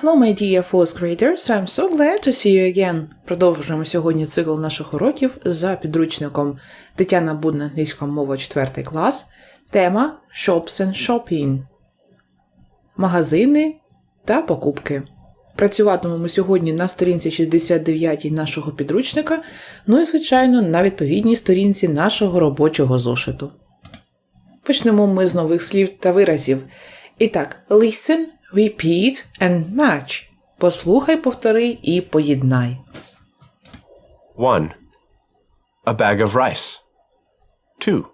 Hello, my dear fourth graders. I'm so glad to see you again. Продовжуємо сьогодні цикл наших уроків за підручником Тетяна Будна англійська мова 4 клас. Тема Shops and Shopping. Магазини та покупки. Працюватимемо сьогодні на сторінці 69 нашого підручника, ну і, звичайно, на відповідній сторінці нашого робочого зошиту. Почнемо ми з нових слів та виразів. І так, listen, repeat and match. Послухай, повтори і поєднай. 1. A bag of rice. 2.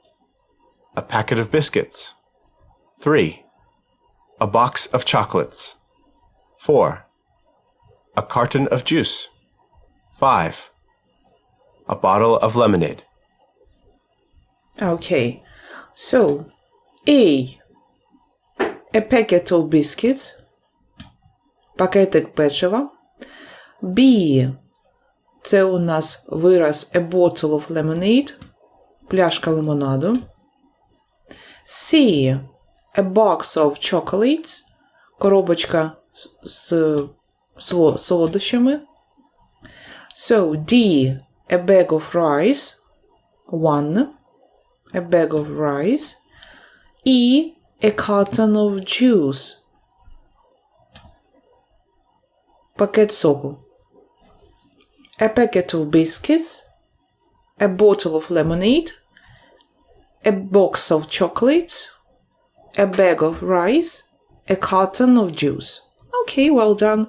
A packet of biscuits. 3. A box of chocolates. 4. A carton of juice. 5. A bottle of lemonade. Okay. So, A. A packet of biscuits. Пакетик печива. B. Це у нас вираз a bottle of lemonade. Пляшка лимонаду. C. A box of chocolates. Коробочка з соло- солодощами. So, D. A bag of rice. One. A bag of rice. E. A carton of juice. Пакет соку. A packet of biscuits. A bottle of lemonade. A box of chocolates. A bag of rice. A carton of juice. Окей, well done.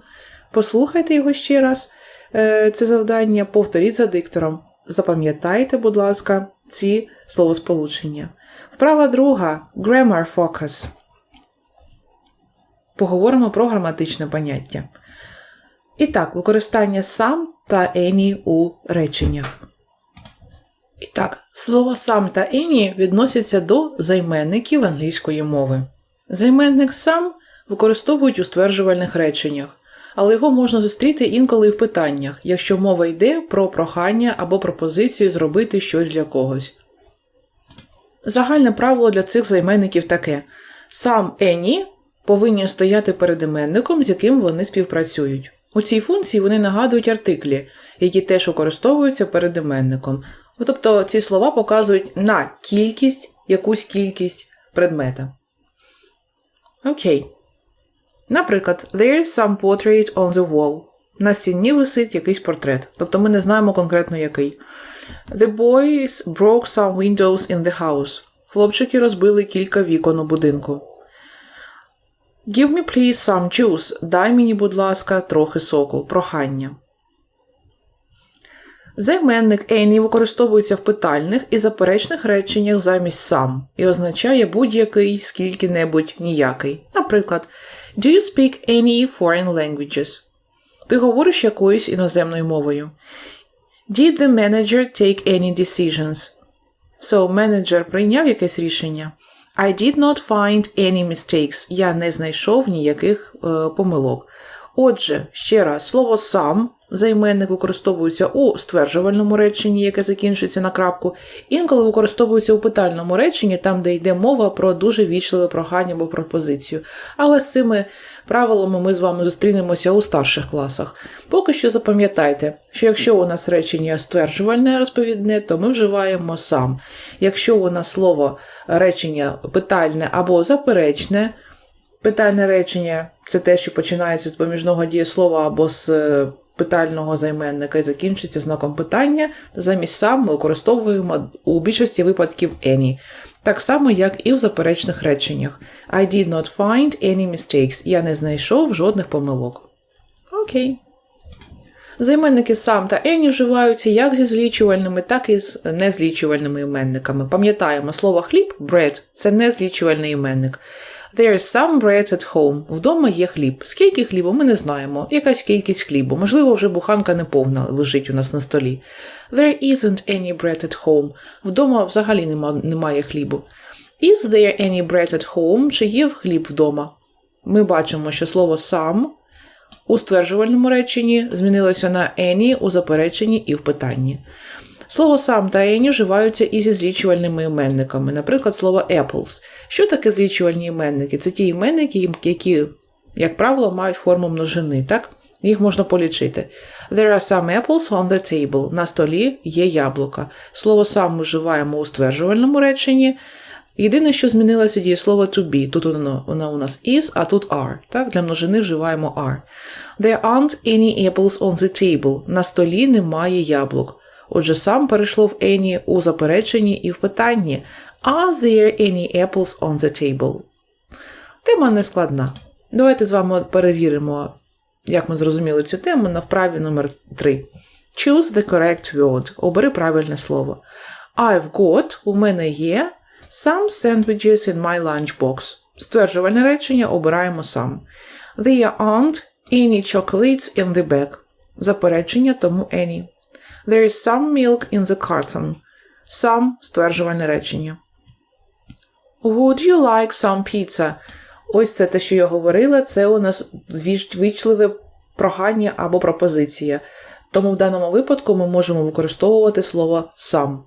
Послухайте його ще раз. Е, Це завдання повторіть за диктором. Запам'ятайте, будь ласка, ці словосполучення. Вправа друга grammar focus. Поговоримо про граматичне поняття. І так, використання сам та any у реченнях. І так, слова сам та any відносяться до займенників англійської мови. Займенник сам використовують у стверджувальних реченнях, але його можна зустріти інколи і в питаннях, якщо мова йде про прохання або пропозицію зробити щось для когось. Загальне правило для цих займенників таке: сам any повинні стояти перед іменником, з яким вони співпрацюють. У цій функції вони нагадують артиклі, які теж використовуються перед іменником. Тобто ці слова показують на кількість, якусь кількість предмета. Окей. Наприклад, there is some portrait on the wall. На стіні висить якийсь портрет. Тобто ми не знаємо конкретно який. The boys broke some windows in the house. Хлопчики розбили кілька вікон у будинку. Give me please some juice. Дай мені, будь ласка, трохи соку. Прохання. Займенник any використовується в питальних і заперечних реченнях замість сам і означає будь-який скільки-небудь ніякий. Наприклад, Do you speak any foreign languages? Ти говориш якоюсь іноземною мовою. Did the manager take any decisions? So, менеджер прийняв якесь рішення. I did not find any mistakes. Я не знайшов ніяких е, помилок. Отже, ще раз, слово сам займенник використовується у стверджувальному реченні, яке закінчується на крапку, інколи використовується у питальному реченні, там, де йде мова про дуже вічливе прохання або пропозицію. Але з цими правилами ми з вами зустрінемося у старших класах. Поки що запам'ятайте, що якщо у нас речення стверджувальне розповідне, то ми вживаємо сам. Якщо у нас слово речення питальне або заперечне, Питальне речення це те, що починається з поміжного дієслова або з е, питального займенника і закінчується знаком питання, то замість сам ми використовуємо у більшості випадків any. Так само, як і в заперечних реченнях. I did not find any mistakes. Я не знайшов жодних помилок. Окей. Займенники сам та any вживаються як зі злічувальними, так і з незлічувальними іменниками. Пам'ятаємо, слово хліб bread – це незлічувальний іменник. There is some bread at home. Вдома є хліб. Скільки хлібу, ми не знаємо. Якась кількість хлібу. Можливо, вже буханка неповна лежить у нас на столі. There isn't any bread at home. Вдома взагалі нема, немає хлібу. Is there any bread at home? Чи є хліб вдома? Ми бачимо, що слово сам у стверджувальному реченні змінилося на any у запереченні і в питанні. Слово сам та any вживаються і зі злічувальними іменниками, наприклад, слово apples. Що таке злічувальні іменники? Це ті іменники, які як правило, мають форму множини, так? Їх можна полічити. There are some apples on the table. На столі є яблука. Слово сам ми вживаємо у стверджувальному реченні. Єдине, що змінилося дієслово to be. Тут воно, воно у нас is, а тут are. Так? Для множини вживаємо are. There aren't any apples on the table. На столі немає яблук. Отже, сам перейшло в any у запереченні і в питанні. Are there any apples on the table? Тема не складна. Давайте з вами перевіримо, як ми зрозуміли цю тему на вправі номер 3. Choose the correct word. Обери правильне слово. I've got, у мене є, some sandwiches in my lunchbox. Стверджувальне речення обираємо сам. There aren't any chocolates in the bag. Заперечення тому any. There is some milk in the carton. Some стверджувальне речення. Would you like some pizza? Ось це те, що я говорила, це у нас віч- вічливе прохання або пропозиція. Тому в даному випадку ми можемо використовувати слово сам.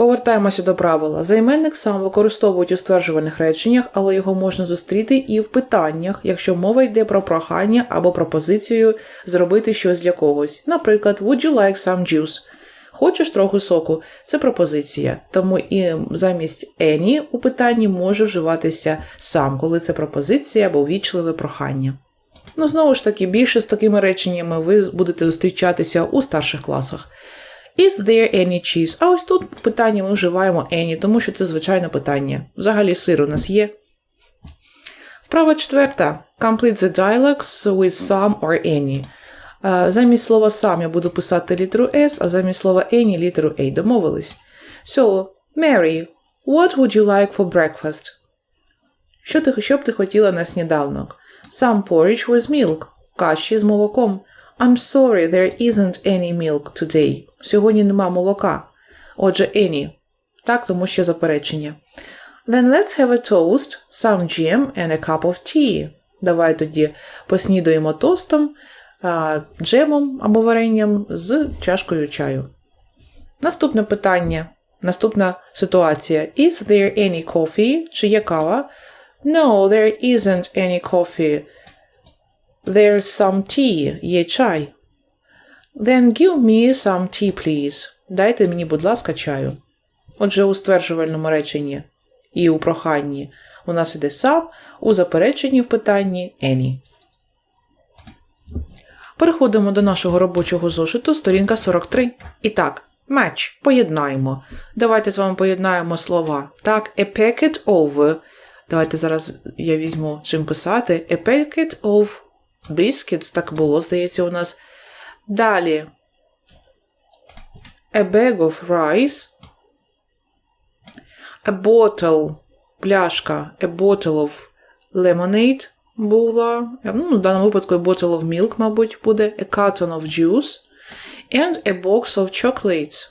Повертаємося до правила. Займенник сам використовують у стверджувальних реченнях, але його можна зустріти і в питаннях, якщо мова йде про прохання або пропозицію зробити щось для когось. Наприклад, Would you like some juice? Хочеш трохи соку? Це пропозиція. Тому і замість any у питанні може вживатися сам, коли це пропозиція або вічливе прохання. Ну, знову ж таки, більше з такими реченнями ви будете зустрічатися у старших класах. Is there any cheese? А ось тут питання ми вживаємо any, тому що це звичайне питання. Взагалі сир у нас є. Вправа четверта. Complete the dialogues with some or any. Замість слова сам я буду писати літеру S, а замість слова any літеру A. Домовились? So, Mary, what would you like for breakfast? Що, ти, що б ти хотіла на сніданок? Some porridge with milk. Каші з молоком. I'm sorry, there isn't any milk today. Сьогодні нема молока. Отже, any. Так, тому що заперечення. Then let's have a toast, some jam and a cup of tea. Давай тоді поснідаємо тостом, джемом або варенням з чашкою чаю. Наступне питання. Наступна ситуація. Is there any coffee? Чи є кава? No, there isn't any coffee. There's some tea. Є чай. Then give me some tea, please. Дайте мені, будь ласка, чаю. Отже, у стверджувальному реченні і у проханні у нас іде сам, у запереченні в питанні any. Переходимо до нашого робочого зошиту, сторінка 43. І так, match. Поєднаємо. Давайте з вами поєднаємо слова. Так, a packet of. Давайте зараз я візьму чим писати. A packet of biscuits. Так було, здається, у нас. Далі. A bag of rice. A bottle. Пляшка. A bottle of lemonade була. Ну, в даному випадку a bottle of milk, мабуть, буде. A carton of juice. And a box of chocolates.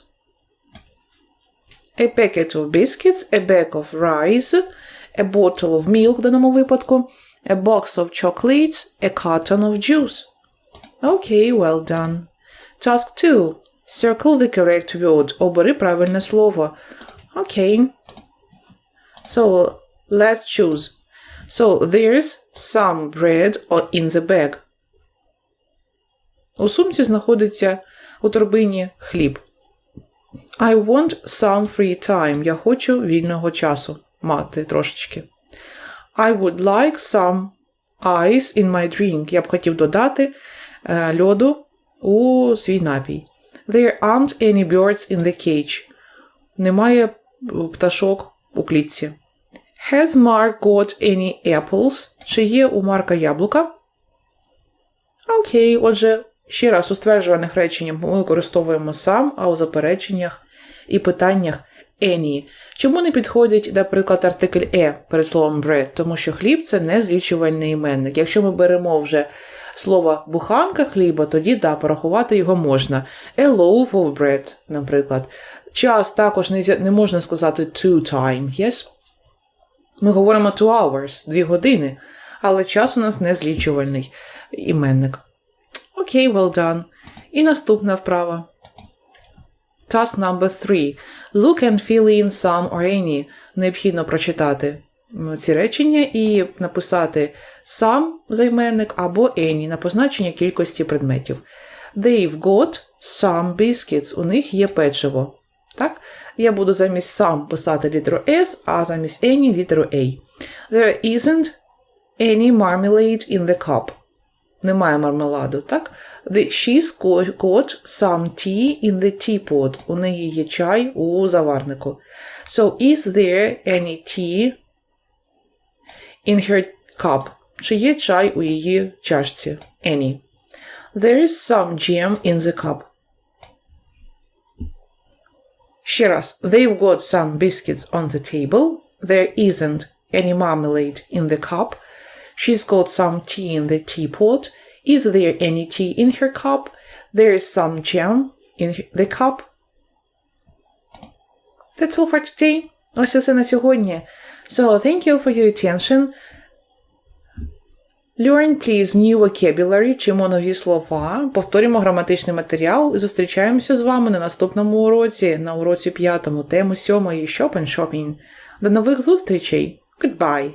A packet of biscuits, a bag of rice, a bottle of milk в даному випадку, a box of chocolates, a carton of juice. Okay, well done. Task 2. Circle the correct word. Обери правильне слово. Okay. So, let's choose. So, there's some bread o- in the bag. У сумці знаходиться у торбині хліб. I want some free time. Я хочу вільного часу мати трошечки. I would like some ice in my drink. Я б хотів додати е, льоду у свій напій. There aren't any birds in the cage. Немає пташок у клітці. Has Mark got any apples? Чи є у Марка яблука? Окей, отже, ще раз у стверджувальних реченнях ми використовуємо сам, а у запереченнях і питаннях any. Чому не підходить, наприклад, артикль e перед словом bread? Тому що хліб це не злічувальний іменник. Якщо ми беремо вже слово буханка хліба, тоді да, порахувати його можна. A loaf of bread, наприклад. Час також не, не можна сказати two time, yes? Ми говоримо two hours, дві години, але час у нас не злічувальний іменник. Окей, well done. І наступна вправа. Task number 3. Look and fill in some or any. Необхідно прочитати ці речення і написати сам займенник або any на позначення кількості предметів. They've got some biscuits. У них є печиво. Так? Я буду замість сам писати літеру S, а замість any літеру A. There isn't any marmalade in the cup. Немає мармеладу, так? The, she's got, got some tea in the teapot. У неї є чай у заварнику. So, is there any tea in her cup? Чи є чай у її чашці? Any. There is some jam in the cup. Ще раз. They've got some biscuits on the table. There isn't any marmalade in the cup. She's got some tea in the teapot. Is there any tea in her cup? There is some jam in the cup. That's all for today. Ось усе на сьогодні. So, thank you for your attention. Learn, please, new vocabulary, вчимо нові слова, повторюємо граматичний матеріал і зустрічаємося з вами на наступному уроці, на уроці п'ятому, тему сьомої Shop and Shopping. До нових зустрічей! Goodbye!